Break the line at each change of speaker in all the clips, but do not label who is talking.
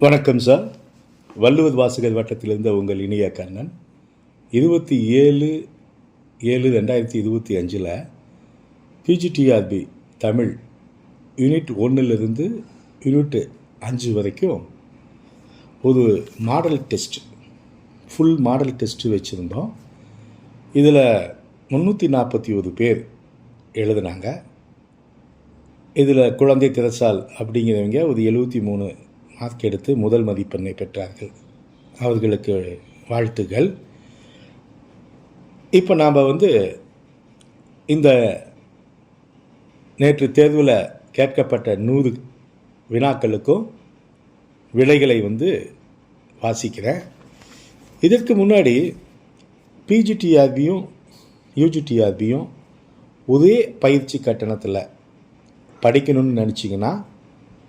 வணக்கம் சார் வள்ளுவர் வாசகர் வட்டத்திலிருந்து உங்கள் இனிய கண்ணன் இருபத்தி ஏழு ஏழு ரெண்டாயிரத்தி இருபத்தி அஞ்சில் பிஜிடிஆர்பி தமிழ் யூனிட் ஒன்றிலிருந்து யூனிட் அஞ்சு வரைக்கும் ஒரு model test full model test வச்சுருந்தோம். இதில் முந்நூற்றி நாற்பத்தி ஒரு பேர் எழுதுனாங்க. இதில் குழந்தை திரசால் அப்படிங்கிறவங்க ஒரு எழுபத்தி மூணு மார்க் எடுத்து முதல் மதிப்பெண்ணை பெற்றார்கள். அவர்களுக்கு வாழ்த்துகள். இப்போ நாம் வந்து இந்த நேற்று தேர்வில் கேட்கப்பட்ட நூறு வினாக்களுக்கும் விடைகளை வந்து வாசிக்கிறேன். இதற்கு முன்னாடி பிஜிடிஆர்பியும் யூஜிடிஆர்பியும் ஒரே பயிற்சி கட்டணத்தில் படிக்கணும்னு நினச்சிங்கன்னா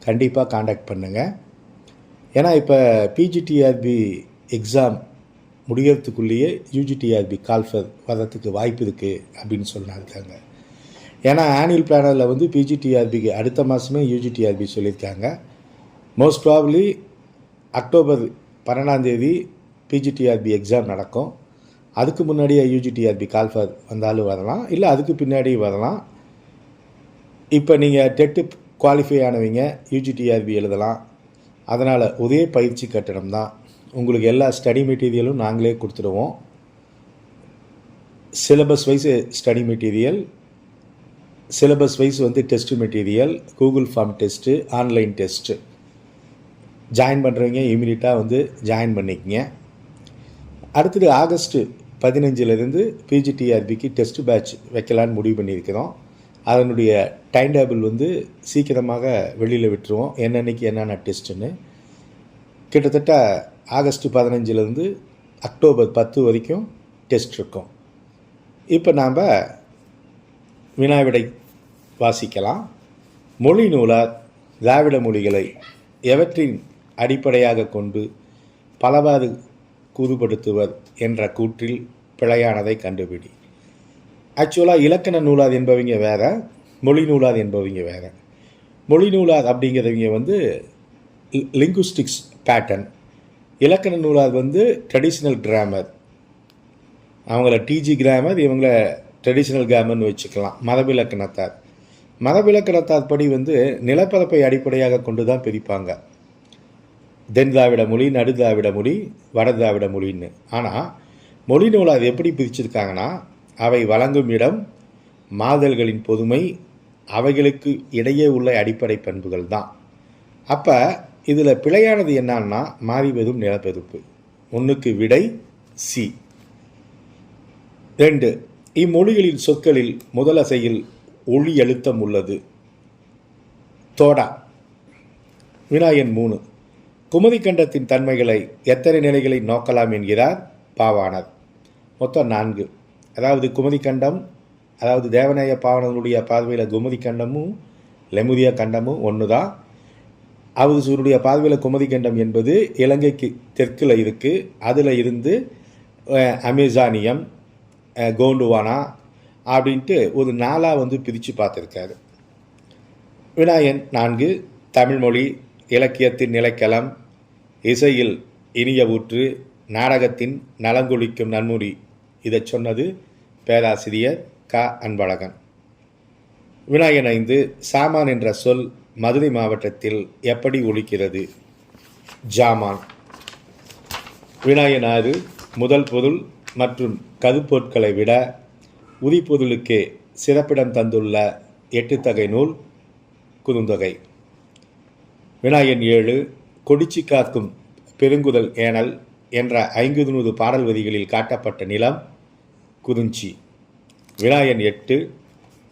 கண்டிப்பாக காண்டாக்ட் பண்ணுங்கள் ஏன்னா இப்போ பிஜிடிஆர்பி எக்ஸாம் முடிகிறதுக்குள்ளேயே யூஜிடிஆர்பி கால்ஃபர் வர்றதுக்கு வாய்ப்பு இருக்குது அப்படின்னு சொன்னாங்க ஏன்னா ஆனுவல் பிளானரில் வந்து பிஜிடிஆர்பிக்கு அடுத்த மாதமே யூஜிடிஆர்பி சொல்லியிருக்காங்க. மோஸ்ட் ப்ராப்ளி அக்டோபர் பன்னெண்டாந்தேதி பிஜிடிஆர்பி எக்ஸாம் நடக்கும். அதுக்கு முன்னாடியே யூஜிடிஆர்பி கால்ஃபர் வந்தாலும் வரலாம். இல்லை அதுக்கு பின்னாடி வரலாம். இப்போ நீங்கள் டெட்டு குவாலிஃபை ஆனவங்க யூஜிடிஆர்பி எழுதலாம். அதனால் ஒரே பயிற்சி கட்டணம் தான். உங்களுக்கு எல்லா ஸ்டடி மெட்டீரியலும் நாங்களே கொடுத்துருவோம் syllabus wise study material syllabus wise வந்து test material Google form test online test join பண்ணுறவங்க இமீடியட்டாக வந்து ஜாயின் பண்ணிக்கங்க. அடுத்தது ஆகஸ்ட்டு பதினஞ்சிலேருந்து பிஜிடிஆர்பிக்கு டெஸ்ட் பேட்ச் வைக்கலான்னு முடிவு பண்ணியிருக்கிறோம். அதனுடைய டைம் டேபிள் வந்து சீக்கிரமாக வெளியில் விட்டுருவோம். என்னன்னைக்கு என்னென்ன டெஸ்ட்டுன்னு கிட்டத்தட்ட ஆகஸ்ட் பதினஞ்சிலேருந்து அக்டோபர் பத்து வரைக்கும் டெஸ்ட் இருக்கும். இப்போ நாம் வினாவிடை வாசிக்கலாம். மொழி நூலார் திராவிட மொழிகளை எவற்றின் அடிப்படையாக கொண்டு பலவாறு கூறுபடுத்துவர் என்ற கூற்றில் பிழையானதை கண்டுபிடி. ஆக்சுவலாக இலக்கண நூலார் என்பவங்க வேறு மொழி நூலார் என்பவங்க வேற. மொழி நூலார் அப்படிங்கிறவங்க வந்து லிங்குஸ்டிக்ஸ் பேட்டர்ன் இலக்கண நூலார் வந்து ட்ரெடிஷ்னல் கிராமர் அவங்கள டிஜி கிராமர் இவங்கள ட்ரெடிஷ்னல் கிராமர்னு வச்சுக்கலாம். மரபிலக்கணத்தார். மரபிலக்கணத்தார் படி வந்து நிலப்பரப்பை அடிப்படையாக கொண்டு தான் பிரிப்பாங்க. தென் திராவிட மொழி நடு திராவிட மொழி வட திராவிட மொழின்னு. ஆனால் மொழி நூலார் எப்படி பிரிச்சிருக்காங்கன்னா அவை வழங்கும் இடம் மாதல்களின் பொதுமை அவைகளுக்கு இடையே உள்ள அடிப்படை பண்புகள் தான். அப்போ இதில் பிழையானது என்னன்னா மாறிவதும் நிலப்பெதுப்பு ஒன்றுக்கு விடை சி ரெண்டு இம்மொழிகளின் சொற்களில் முதலசையில் ஒளி எழுத்தம் உள்ளது. தோடா. வினாயன் மூணு. குமதி கண்டத்தின் தன்மைகளை எத்தனை நிலைகளை நோக்கலாம் என்கிறார் பாவாணர். மொத்தம் நான்கு. அதாவது குமதி கண்டம் அதாவது தேவநாய பாவனனுடைய பார்வையில் குமதி கண்டமும் லெமுதிய கண்டமும் ஒன்று தான் அவருடைய பார்வையில் குமதி கண்டம் என்பது இலங்கைக்கு தெற்கில் இருக்குது அதில் இருந்து அமேசானியம் கோண்டுவானா அப்படின்ட்டு ஒரு நாளாக வந்து பிரித்து பார்த்துருக்காரு. விநாயன் நான்கு தமிழ்மொழி இலக்கியத்தின் நிலைக்களம் இசையில் இனிய ஊற்று நாடகத்தின் நலங்குளிக்கும் நன்முடி இதை சொன்னது பேராசிரியர் க. அன்பழகன். வினாயன் ஐந்து சாமான் என்ற சொல் மதுரை மாவட்டத்தில் எப்படி ஒழிக்கிறது ஜாமான். வினாயன் ஆறு முதல் பொருள் மற்றும் கருப்பொருட்களை விட உரிப்பொருளுக்கே சிறப்பிடம் தந்துள்ள எட்டுத்தகை நூல் குறுந்தொகை. வினாயன் ஏழு கொடிச்சி காக்கும் பெருங்குதல் ஏனல் என்ற ஐங்குநூறு பாடல் வரிகளில் காட்டப்பட்ட நிலம் குறிஞ்சி வினாயன் எட்டு.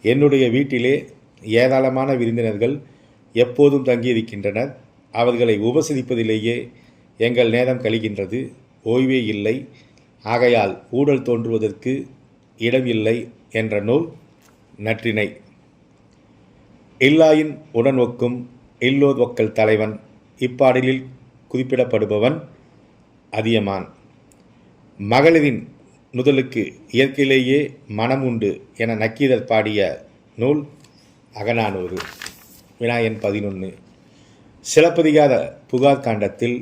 என்னுடைய வீட்டிலே ஏராளமான விருந்தினர்கள் எப்போதும் தங்கியிருக்கின்றனர். அவர்களை உபசரிப்பதிலேயே எங்கள் நேரம் கழிகின்றது. ஓய்வே இல்லை. ஆகையால் ஊழல் தோன்றுவதற்கு இடமில்லை என்ற நூல் நற்றினை இல்லாயின் உடன் ஒக்கும் இல்லோர் ஒக்கல் தலைவன் இப்பாடலில் குறிப்பிடப்படுபவன் அதியமான். மகளிரின் நுதலுக்கு இயற்கையிலேயே மனம் உண்டு என நக்கீரர் பாடிய நூல் அகநானூறு வினாயன் பதினொன்று சிலப்பதிகார புகார் காண்டத்தில்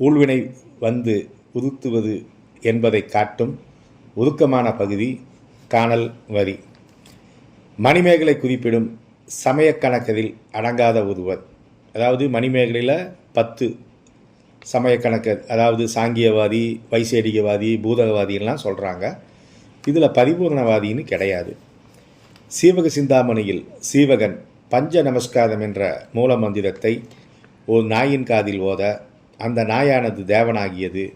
ஊழ்வினை வந்து உதுத்துவது என்பதை காட்டும் உருக்கமான பகுதி காணல் வரி. மணிமேகலை குறிப்பிடும் சமயக்கணக்கதில் அடங்காத ஒருவர். அதாவது மணிமேகலையில் பத்து சமயக்கணக்கு அதாவது சாங்கியவாதி வைசேடிகவாதி பூதகவாதிலாம் சொல்கிறாங்க இதில் பரிபூர்ணவாதின்னு கிடையாது. சீவக சிந்தாமணியில் சீவகன் பஞ்ச நமஸ்காரம் என்ற மூல மந்திரத்தை ஒரு நாயின் காதில் ஓத அந்த நாயானது தேவனாகியது.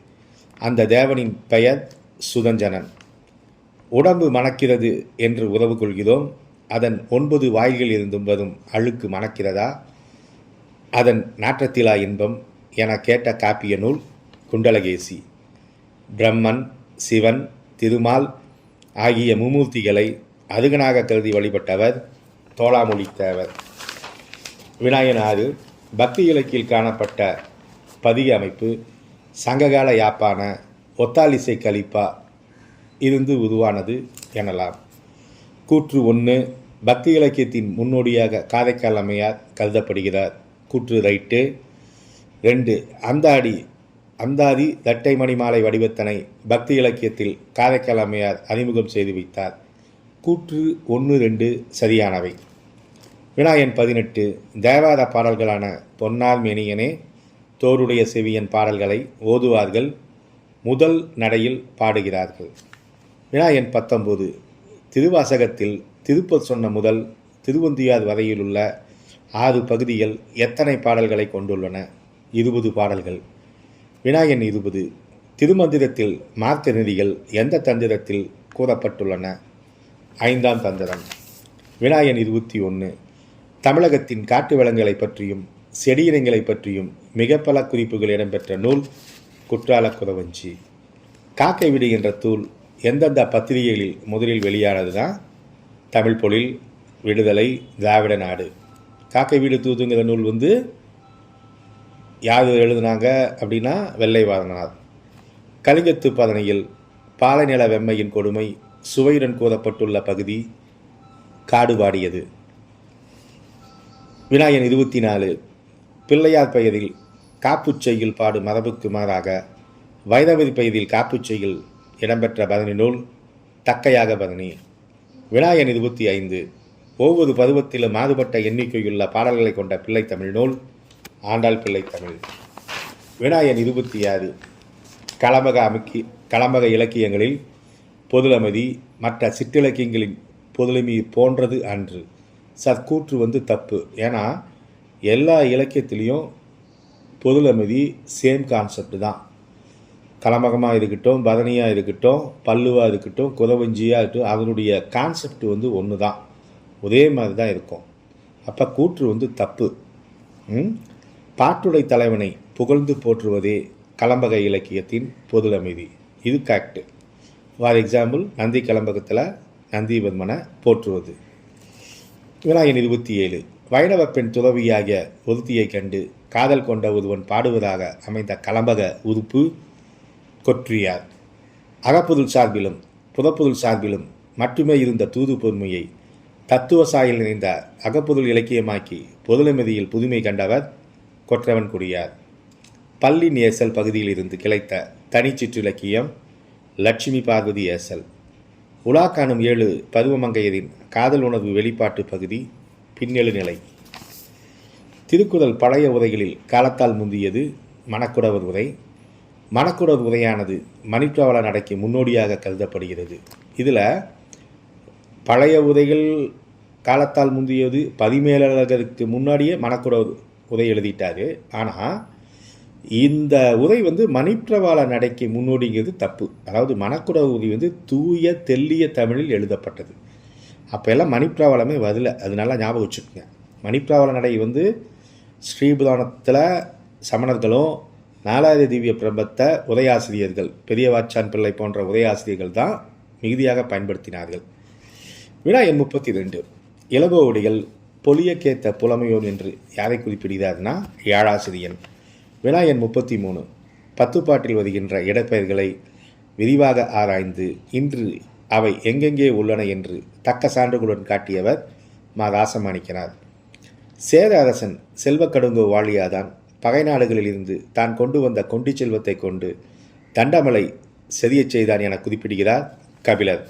அந்த தேவனின் பெயர் சுதஞ்சனன் உடம்பு மணக்கிறது என்று உறவு கொள்கிறோம். அதன் ஒன்பது வாயில்கள் இருந்தும் வரும் அழுக்கு மணக்கிறதா? அதன் நாற்றத்திலா இன்பம்? என கேட்ட காப்பிய நூல் குண்டலகேசி. பிரம்மன் சிவன் திருமால் ஆகிய மும்மூர்த்திகளை அருகனாக கருதி வழிபட்டவர் தோளாமொழி தேவர் விநாயகனாறு பக்தி இலக்கியில் காணப்பட்ட பதிக அமைப்பு சங்ககால யாப்பான ஒத்தாலிசை கலிப்பா இருந்து உருவானது எனலாம். கூற்று ஒன்று பக்தி இலக்கியத்தின் முன்னோடியாக காரைக்கால் அம்மையார் கருதப்படுகிறார். கூற்று ரைட்டு ரெண்டு அந்தாடி அந்தாதி தட்டை மணிமாலை வடிவத்தனை பக்தி இலக்கியத்தில் காரைக்கால் அம்மையார் அறிமுகம் செய்து வைத்தார். கூற்று ஒன்று ரெண்டு சரியானவை. வினாயன் பதினெட்டு தேவார பாடல்களான பொன்னார் மேனியனே தோருடைய செவியன் பாடல்களை ஓதுவார்கள் முதல் நடையில் பாடுகிறார்கள். வினாயன் பத்தொம்போது திருவாசகத்தில் திருப்பத் சொன்ன முதல் திருவந்தியார் வரையிலுள்ள ஆறு பகுதிகள் எத்தனை பாடல்களை கொண்டுள்ளன? இருபது பாடல்கள். வினாயன் இருபது. திருமந்திரத்தில் மார்க்க நெறிகள் எந்த தந்திரத்தில் கூறப்பட்டுள்ளன? ஐந்தாம் தந்திரம். வினாயன் இருபத்தி ஒன்று தமிழகத்தின் காட்டு வளங்களை பற்றியும் செடியினங்களை பற்றியும் மிக பல குறிப்புகள் இடம்பெற்ற நூல் குற்றால குறவஞ்சி. காக்கை விடு என்ற தூள் எந்தெந்த பத்திரிகைகளில் முதலில் வெளியானதுதான் தமிழ் பொழில் விடுதலை திராவிட நாடு. காக்கை வீடு தூதுங்கிற நூல் வந்து யார் எழுதினாங்க அப்படின்னா வெள்ளைவாதனார் கலிங்கத்து பதனையில் பாலைநில வெம்மையின் கொடுமை சுவையுடன் கூறப்பட்டுள்ள பகுதி காடு பாடியது இருபத்தி நாலு பிள்ளையார் பெயரில் காப்புச் செய்யுள் பாடு மரபுக்கு மாறாக வைரவதி பெயரில் காப்புச் செய்யுள் இடம்பெற்ற பதனி நூல் தக்கையாக பதனி. விநாயகன் இருபத்தி ஐந்து ஒவ்வொரு பருவத்திலும் மாறுபட்ட எண்ணிக்கையுள்ள பாடல்களை கொண்ட பிள்ளை தமிழ் நூல் ஆண்டாள் பிள்ளை தமிழ். வினாயன் இருபத்தி ஆறு களமக அமைக்கி களமக இலக்கியங்களில் பொதுளமதி மற்ற சிற்றிலக்கியங்களின் பொதுளமி போன்றது அன்று. சற்கூற்று வந்து தப்பு. ஏன்னா எல்லா இலக்கியத்திலையும் பொதுளமதி சேம் கான்செப்ட் தான். கலமகமாக இருக்கட்டும் பதனியாக இருக்கட்டும் பல்லுவாக இருக்கட்டும் குதவஞ்சியாக இருக்கட்டும் அதனுடைய கான்செப்ட் வந்து ஒன்று தான் ஒரே மாதிரி தான் இருக்கும். அப்போ கூற்று வந்து தப்பு. பாட்டுடை தலைவனை புகழ்ந்து போற்றுவதே கலம்பக இலக்கியத்தின் பொது அமைதி. இது ஃபேக்ட் ஃபார் எக்ஸாம்பிள் நந்தி கலம்பகத்தில் நந்திவர்மனை போற்றுவது. விநாயகன் இருபத்தி ஏழு. வைணவ பெண் துறவியாகிய ஒருத்தியைக் கண்டு காதல் கொண்ட ஒருவன் பாடுவதாக அமைந்த கலம்பக உறுப்பு கொற்றியார். அகப்புதல் சார்பிலும் புறப்புதல் சார்பிலும் மட்டுமே இருந்த தூது பொறுமையை தத்துவ சாயில் நிறைந்த அகப்புதல் இலக்கியமாக்கி பொதுளமதியில் புதுமை கண்டவர் கொற்றவன் குடியார் பள்ளி நேசல் பகுதியில் இருந்து கிளைத்த தனிச்சிற்றிலக்கியம் லட்சுமி பார்வதி ஏசல். உலா காணும் ஏழு பருவமங்கையரின் காதல் உணர்வு வெளிப்பாட்டு பகுதி பின்னெழு நிலை. திருக்குறள் பழைய உரைகளில் காலத்தால் முந்தியது மணக்குடவர் உரை. மணக்குடவர் உரையானது மணிப்பிரவள நடைக்கு முன்னோடியாக கருதப்படுகிறது. இதில் பழைய உரைகள் காலத்தால் முந்தியது பதிமேலழகருக்கு முன்னாடியே மணக்குடவர் உரை எழுதிட்டாரு. ஆனால் இந்த உரை வந்து மணிப்பிரவாள நடைக்கு முன்னோடிங்கிறது தப்பு. அதாவது மணக்குட உதை வந்து தூய தெல்லிய தமிழில் எழுதப்பட்டது. அப்போ எல்லாம் மணிப்பிரவாளமே வரல. அது நல்லா ஞாபகம் வச்சுக்கோங்க. மணிப்பிரவாள நடை வந்து ஸ்ரீபுராணத்தில் சமணர்களும் நாலாவது திவ்ய பிரபத்தை உதயாசிரியர்கள் பெரியவாச்சான் பிள்ளை போன்ற உதயாசிரியர்கள் தான் மிகுதியாக பயன்படுத்தினார்கள். வினா எண் முப்பத்தி ரெண்டு இளகோவடிகள் பொலியக்கேத்த புலமையோன் என்று யாரை குறிப்பிடுகிறார்னா யாழாசிரியன் வினா எண் முப்பத்தி மூணு பத்துப்பாட்டில் வருகின்ற இடப்பெயர்களை விரிவாக ஆராய்ந்து இன்று அவை எங்கெங்கே உள்ளன என்று தக்க சான்றுகளுடன் காட்டியவர் மா ராசமாணிக்கனார் சேர அரசன் செல்வக்கடுங்கு வாழியாதான் பகை நாடுகளிலிருந்து தான் கொண்டு வந்த கொண்டி செல்வத்தை கொண்டு தண்டமலை செதியச் செய்தான் என குறிப்பிடுகிறார் கபிலர்.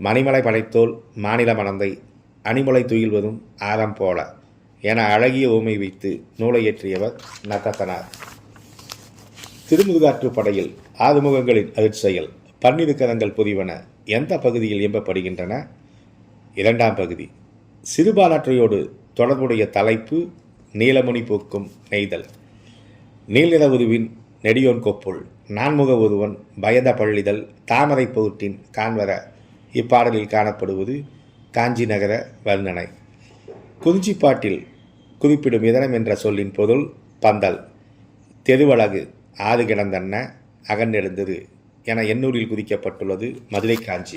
மணிமலை படைத்தோல் மாநில மணந்தை அணிமுலை துயில்வதும் ஆரம் போல என அழகிய ஊமை வைத்து நூலை இயற்றியவர் நகத்தனார் திருமுதுகாற்று படையில் ஆறுமுகங்களின் அதிர்ச்செயல் பன்னிரு கரங்கள் புரிவன எந்த பகுதியில் இயம்பப்படுகின்றன? இரண்டாம் பகுதி. சிறுபாலாற்றையோடு தொடர்புடைய தலைப்பு நீலமணி பூக்கும் நெய்தல். நீல்நிற உருவின் நெடியோன் கொப்புள் நான்முக ஒருவன் பயந்த பள்ளிதல் தாமரை பொருட்டின் காண்வர இப்பாடலில் காணப்படுவது காஞ்சி நகர வர்ணனை. குறிஞ்சிப்பாட்டில் குறிப்பிடும் இதனம் என்ற சொல்லின் பொருள் பந்தல். தெருவழகு ஆறு கிடந்தன்ன அகன்றெழுந்தது என எண்ணூரில் குறிக்கப்பட்டுள்ளது மதுரை காஞ்சி.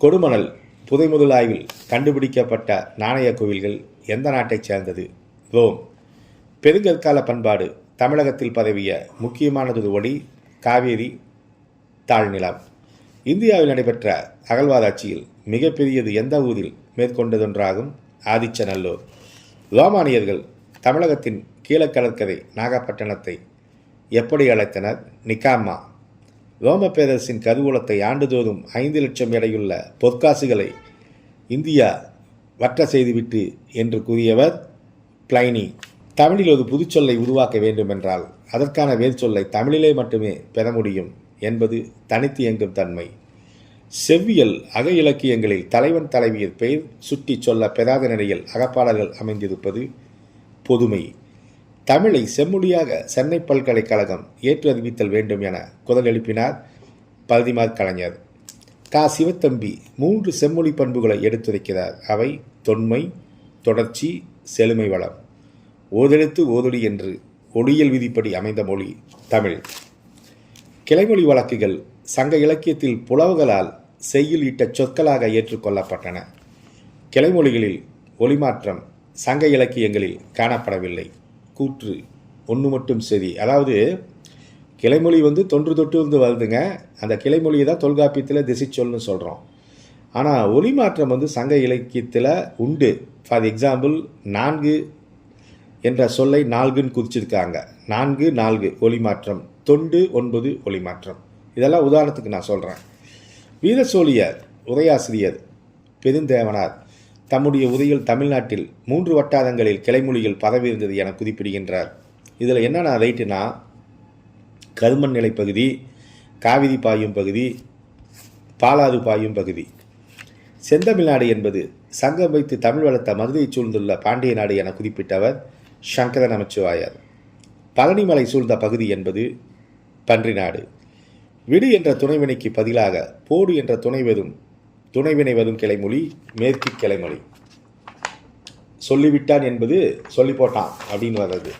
கொடுமணல் புதைமுதல் ஆய்வில் கண்டுபிடிக்கப்பட்ட நாணய கோவில்கள் எந்த நாட்டைச் சேர்ந்தது? ரோம். பெருங்கற்கால பண்பாடு தமிழகத்தில் பரவிய முக்கியமானதொரு ஒளி காவேரி தாழ்நிலம். இந்தியாவில் நடைபெற்ற அகழ்வாராய்ச்சியில் மிகப்பெரியது எந்த ஊரில் மேற்கொண்டதொன்றாகும்? ஆதிச்சநல்லூர். ரோமானியர்கள் தமிழகத்தின் கீழக்கடற்கரை நாகப்பட்டினத்தை எப்படி அழைத்தனர்? நிக்காமா. ரோம பேரரசின் கருவூலத்தை ஆண்டுதோறும் ஐந்து லட்சம் எடையுள்ள பொற்காசுகளை இந்தியா வற்ற செய்துவிட்டு என்று கூறியவர் பிளைனி. தமிழில் ஒரு புதுச்சொல்லை உருவாக்க வேண்டுமென்றால் அதற்கான வேர்ச்சொல்லை தமிழிலே மட்டுமே பெற முடியும். என்பது தனித்து இயங்கும் தன்மை. செவ்வியல் அக இலக்கியங்களில் தலைவன் தலைவியர் பெயர் சுட்டி சொல்ல பெறாத நிலையில் அகப்பாடல்கள் அமைந்திருப்பது பொதுமை. தமிழை செம்மொழியாக சென்னை பல்கலைக்கழகம் ஏற்று அறிவித்தல் வேண்டும் என குரல் எழுப்பினார் பரதிமார் கலைஞர். கா. சிவத்தம்பி மூன்று செம்மொழி பண்புகளை எடுத்துரைக்கிறார். அவை தொன்மை தொடர்ச்சி செழுமை வளம். ஓதெழுத்து ஓதொடி என்று ஒளியல் விதிப்படி அமைந்த மொழி தமிழ். கிளைமொழி வழக்குகள் சங்க இலக்கியத்தில் புலவுகளால் செய்யுள் இட்ட சொற்களாக ஏற்றுக்கொள்ளப்பட்டன. கிளைமொழிகளில் ஒளிமாற்றம் சங்க இலக்கியங்களில் காணப்படவில்லை. கூற்று ஒன்று மட்டும் சரி. அதாவது கிளைமொழி வந்து தொன்று தொட்டு வந்து வருதுங்க. அந்த கிளைமொழியை தான் தொல்காப்பியத்தில் திசைச்சொல்னு சொல்கிறோம் ஆனால் ஒளிமாற்றம் வந்து சங்க இலக்கியத்தில் உண்டு. ஃபார் எக்ஸாம்பிள் நான்கு என்ற சொல்லை நான்குன்னு குறிச்சிருக்காங்க நான்கு நான்கு ஒளிமாற்றம். தொண்டு ஒன்பது ஒளி மாற்றம் இதெல்லாம் உதாரணத்துக்கு நான் சொல்கிறேன் வீர சோழியர் உரையாசிரியர் பெருந்தேவனார் தம்முடைய உரையில் தமிழ்நாட்டில் மூன்று வட்டாரங்களில் கிளைமொழிகள் பரவியிருந்தது என குறிப்பிடுகின்றார். இதில் என்னென்ன ரைட்டுனா கருமன் நிலை பகுதி காவிரி பாயும் பகுதி பாலாறு பாயும் பகுதி. செந்தமிழ்நாடு என்பது சங்கம் வைத்து தமிழ் வளர்த்த மதுரையை சூழ்ந்துள்ள பாண்டிய நாடு என குறிப்பிட்டவர் சங்கர நமச்சிவாயர் பழனிமலை சூழ்ந்த பகுதி என்பது பன்றி நாடு. விடு என்ற துணைவினைக்கு பதிலாக போடு என்ற துணை வரும் துணைவினை வரும் கிளைமொழி மேற்கு கிளைமொழி. சொல்லிவிட்டான் என்பது சொல்லி போட்டான் அப்படின்னு வர்றது.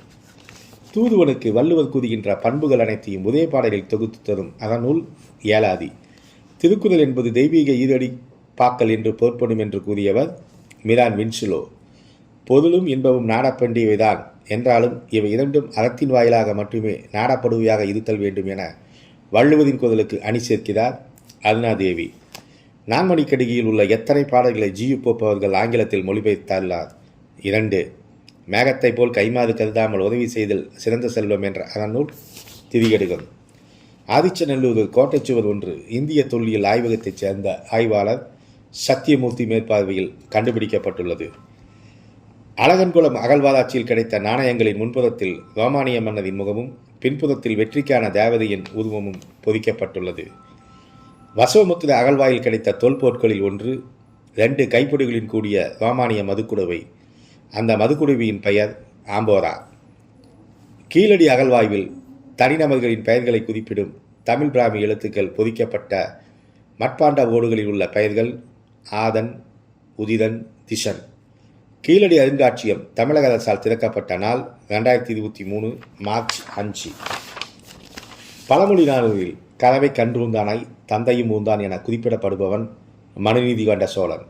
தூதுவனுக்கு வள்ளுவர் கூறுகின்ற பண்புகள் அனைத்தையும் உதய பாடலில் தொகுத்து தரும் அதனுள் ஏலாதி திருக்குறள் என்பது தெய்வீக ஈரடி பாக்கல் என்று பொருட்படும் என்று கூறியவர் மிரான் வின்சுலோ. பொருளும் இன்பமும் நாடப்பண்டியவைதான். என்றாலும் இவை இரண்டும் அறத்தின் வாயிலாக மட்டுமே நாடப்படுவையாக இருத்தல் வேண்டும் என வள்ளுவதின் குரலுக்கு அணி சேர்க்கிறார் அருணாதேவி. நான்மணிக்கடிகையில் உள்ள எத்தனை பாடல்களை ஜியு போப்பவர்கள் ஆங்கிலத்தில் மொழிபெயர்த்தார் இரண்டு. மேகத்தை போல் கைமாறு கருதாமல் உதவி செய்தல் சிறந்த செல்வம் என்ற அறநூல் திரிகடுகம் ஆதிச்சநல்லூரில் கோட்டைச்சுவர் ஒன்று இந்திய தொல்லியல் ஆய்வகத்தைச் சேர்ந்த ஆய்வாளர் சத்தியமூர்த்தி மேற்பார்வையில் கண்டுபிடிக்கப்பட்டுள்ளது. அழகன்குளம் அகழ்வாராய்ச்சியில் கிடைத்த நாணயங்களின் முன்புறத்தில் ரோமானிய மன்னரின் முகமும் பின்புறத்தில் வெற்றிக்கான தேவதையின் உருவமும் பொதிக்கப்பட்டுள்ளது. வசவமுத்திர அகழ்வாயில் கிடைத்த தொல்பொருட்களில் ஒன்று ரெண்டு கைப்பிடிகளின் கூடிய ரோமானிய மதுக்குடுவை. அந்த மதுக்குடுவியின் பெயர் ஆம்போரா. கீழடி அகழ்வாய்வில் தனிநபர்களின் பெயர்களை குறிப்பிடும் தமிழ் பிராமி எழுத்துக்கள் பொதிக்கப்பட்ட மட்பாண்ட ஓடுகளில் உள்ள பெயர்கள் ஆதன் உதிரன் திஷன். கீழடி அருங்காட்சியம் தமிழக அரசால் திறக்கப்பட்ட நாள் ரெண்டாயிரத்தி இருபத்தி மூணு மார்ச் அஞ்சு. பழமொழி நாடுகளில் கலவை கன்றுந்தானாய் தந்தையும் ஊந்தான் என குறிப்பிடப்படுபவன் மனுநீதி கொண்ட சோழன்.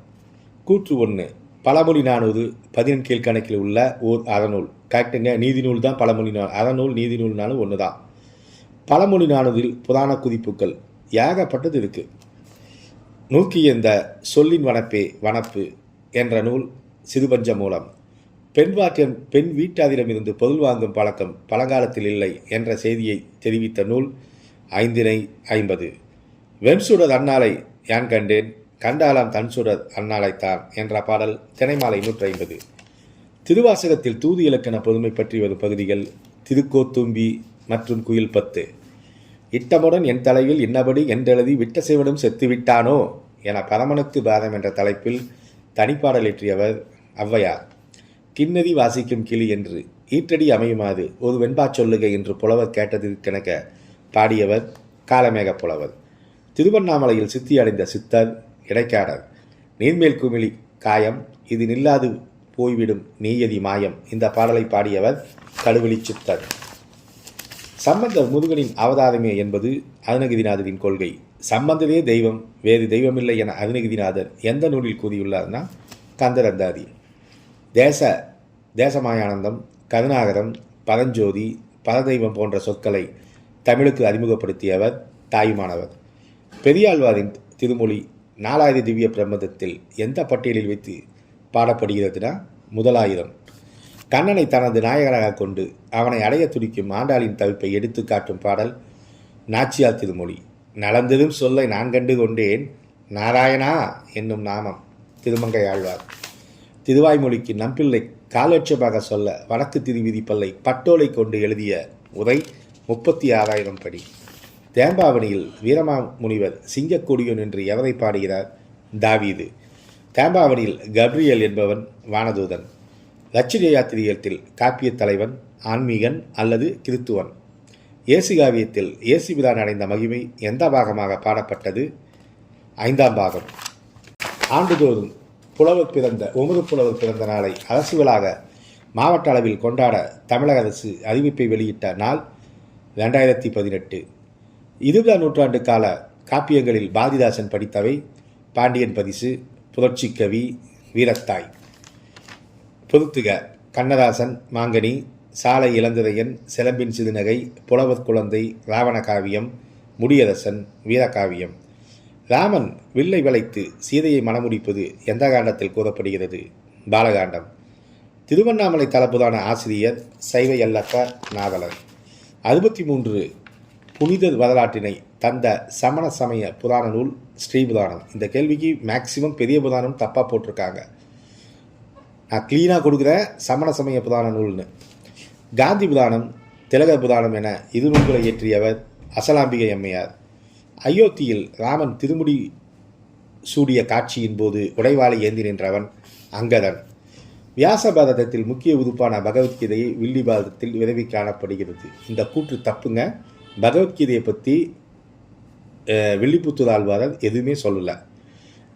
கூற்று ஒன்று பழமொழி நானூறு பதினெண் கீழ்கணக்கில் உள்ள ஓர் அறநூல். கரெக்டுங்க நீதிநூல் தான் பழமொழி நா அறநூல் நீதி நூல்னாலும் ஒன்று தான். பழமொழி நானூறில் புராண குறிப்புகள் ஏகப்பட்டது இருக்குது நூக்கி எந்த சொல்லின் வனப்பே வனப்பு என்ற நூல் சிறுபஞ்ச மூலம். பெண் வாக்கியம் பெண் வீட்டாரிடமிருந்து பொருள் வாங்கும் பழக்கம் பழங்காலத்தில் இல்லை என்ற செய்தியை தெரிவித்த நூல் ஐந்தினை ஐம்பது. வெண்சுடர் அன்னாலை யான் கண்டேன்? கண்டாலாம் கண்சுடர் அன்னாலைத்தான் என்ற பாடல் தினைமாலை நூற்றி ஐம்பது திருவாசகத்தில் தூது இலக்கண பொதுமை பற்றி வரும் பகுதிகள் திருக்கோத்தும்பி மற்றும் குயில் பத்து. இட்டமுடன் என் தலையில் இன்னபடி என்றெழுதி விட்ட சிவனும் செத்துவிட்டானோ? என பரமனுக்கு பாதம் என்ற தலைப்பில் தனிப்பாடல் இயற்றியவர் ஔவையார் கிண்ணதி வாசிக்கும் கிளி என்று ஈற்றடி அமையுமாது ஒரு வெண்பா சொல்லுகை என்று புலவர் கேட்டதற்கெனக்க பாடியவர் காலமேக புலவர். திருவண்ணாமலையில் சித்தி அடைந்த சித்தர் இடைக்காடர் நீர்மேல் குமிழி காயம் இது நில்லாது போய்விடும் நீயதி மாயம் இந்த பாடலை பாடியவர் கடுவெளி சித்தர். சம்பந்தர் முருகனின் அவதாரமே என்பது அருணகிரிநாதரின் கொள்கை. சம்பந்தரே தெய்வம் வேறு தெய்வமில்லை என அருணகிரிநாதர் எந்த நூலில் கூறியுள்ளார்னா கந்தரந்தாதி தேச தேசமாயானந்தம் கருணாகரம் பரஞ்சோதி பரதெய்வம் போன்ற சொற்களை தமிழுக்கு அறிமுகப்படுத்தியவர் தாயுமானவர். பெரியாழ்வாரின் திருமொழி நாலாயிர திவ்ய பிரபந்தத்தில் எந்த பட்டியலில் வைத்து பாடப்படுகிறதுனா முதலாயிரம். கண்ணனை தனது நாயகனாக கொண்டு அவனை அடைய துடிக்கும் ஆண்டாளின் தவிப்பை எடுத்து காட்டும் பாடல் நாச்சியார் திருமொழி. நலந்ததும் சொல்லை நான் கண்டு கொண்டேன் நாராயணா என்னும் நாமம் திருமங்கை ஆழ்வார். திருவாய்மொழிக்கு நம்பிள்ளை காலட்சமாக சொல்ல வடக்கு திருவிதி பல்லை பட்டோலை கொண்டு எழுதிய உரை முப்பத்தி ஆறாயிரம் படி. தேம்பாவணியில் வீரமாமுனிவர் சிங்கக்கொடியோன் என்று எவரை பாடுகிறார்? தாவீது. தேம்பாவணியில் கப்ரியல் என்பவன் வானதூதன். லட்சுமி யாத்திரியத்தில் காப்பிய தலைவன் ஆன்மீகன் அல்லது கிறித்துவன். இயேசு காவியத்தில் இயேசுபிரான் அடைந்த மகிமை எந்த பாகமாக பாடப்பட்டது? ஐந்தாம் பாகம். ஆண்டுதோறும் புலவர் பிறந்த உமது புலவர் பிறந்த நாளை அரசு விழாக மாவட்ட அளவில் கொண்டாட தமிழக அரசு அறிவிப்பை வெளியிட்ட நாள் ரெண்டாயிரத்தி பதினெட்டு. இருபதாம் நூற்றாண்டு கால காப்பியங்களில் பாரதிதாசன் படித்தவை பாண்டியன் பரிசு புரட்சி கவி வீரத்தாய். பொருத்துக கண்ணதாசன் மாங்கனி சாலை இளந்திரையன் சிலம்பின் சிறுநகை புலவர் குழந்தை ராவண காவியம் முடியரசன் வீரகாவியம். ராமன் வில்லை வளைத்து சீதையை மணமுடிப்பது எந்த காண்டத்தில் கூறப்படுகிறது? பாலகாண்டம். திருவண்ணாமலை தளபுதான ஆசிரியர் சைவ எல்லப்ப நாவலர். அறுபத்தி மூன்று புனித வரலாற்றினை தந்த சமண சமய புராண நூல் ஸ்ரீபுராணம். இந்த கேள்விக்கு மேக்சிமம் பெரிய புராணம் தப்பாக போட்டிருக்காங்க. நான் க்ளீனாக கொடுக்குறேன் சமண சமய புராண நூல்னு. காந்தி புராணம் திலக புராணம் என இரு நூல்களை இயற்றியவர் அசலாம்பிகை அம்மையார். அயோத்தியில் ராமன் திருமுடி சூடிய காட்சியின் போது உடைவாளை ஏந்தி நின்றவன் அங்கதன். வியாச பாரதத்தில் முக்கிய உறுப்பான பகவத்கீதையை வில்லி பாரதத்தில் விரைவி காணப்படுகிறது. இந்த கூற்று தப்புங்க. பகவத்கீதையை பற்றி வில்லிபுத்தூர் ஆழ்வாரர் எதுவுமே சொல்லலை.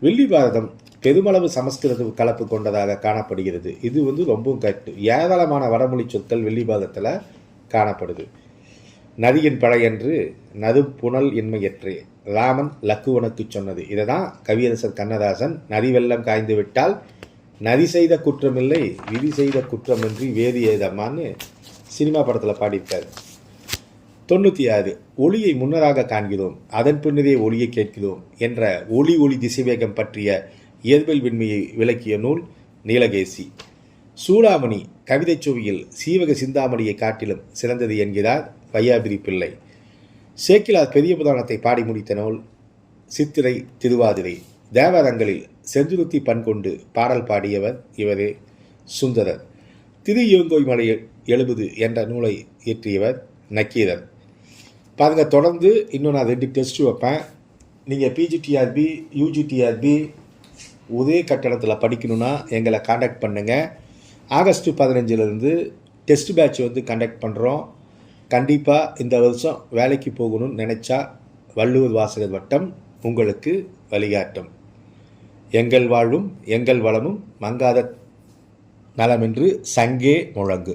வில்லி பாரதம் பெருமளவு சமஸ்கிருத கலப்பு கொண்டதாக காணப்படுகிறது. இது வந்து ரொம்பவும் கரெக்டு. ஏராளமான வடமொழி சொற்கள் வெள்ளிபாரதத்தில் காணப்படுது. நதியின் பழையன்று நது புனல் இன்மையற்றே. ராமன் லக்குவனுக்கு சொன்னது. இதை தான் கவியரசர் கண்ணதாசன் நதி வெள்ளம் காய்ந்து விட்டால் நதி செய்த குற்றமில்லை விதி செய்த குற்றமின்றி வேதி ஏதம்மான்னு சினிமா படத்தில் பாடியிருக்காரு. தொண்ணூற்றி ஆறு ஒளியை முன்னராக காண்கிறோம் அதன் பின்னரே ஒளியை கேட்கிறோம் என்ற ஒளி ஒளி திசைவேகம் பற்றிய இயற்பியல் விண்மையை விளக்கிய நூல் நீலகேசி. சூடாமணி கவிதைச் சுவையில் சீவக சிந்தாமணியை காட்டிலும் சிறந்தது என்கிறார் வையாபிரி பிள்ளை. சேக்கிலார் பெரிய புராணத்தை பாடி முடித்த நூல் சித்திரை திருவாதிரை. தேவாரங்களில் செஞ்சுருத்தி பண் கொண்டு பாடல் பாடியவர் இவரே சுந்தரர். திரு இயங்கோய் மலை எழுபது என்ற நூலை இயற்றியவர் நக்கீரர். பாருங்க தொடர்ந்து இன்னும் நான் ரெண்டு டெஸ்ட் வைப்பேன். நீங்கள் பிஜிடிஆர்பி யூஜிடிஆர்பி ஒரே கட்டணத்தில் படிக்கணும்னா எங்களை காண்டாக்ட் பண்ணுங்கள் ஆகஸ்ட் பதினஞ்சிலிருந்து டெஸ்ட் பேட்ச் வந்து கண்டக்ட் பண்ணுறோம் கண்டிப்பாக இந்த வருஷம் வேலைக்கு போகணும்னு நினச்சா வள்ளுவர் வாசகர் வட்டம் உங்களுக்கு வழிகாட்டும். எங்கள் வாழ்வும் எங்கள் வளமும் மங்காத நலமென்று சங்கே முழங்கு.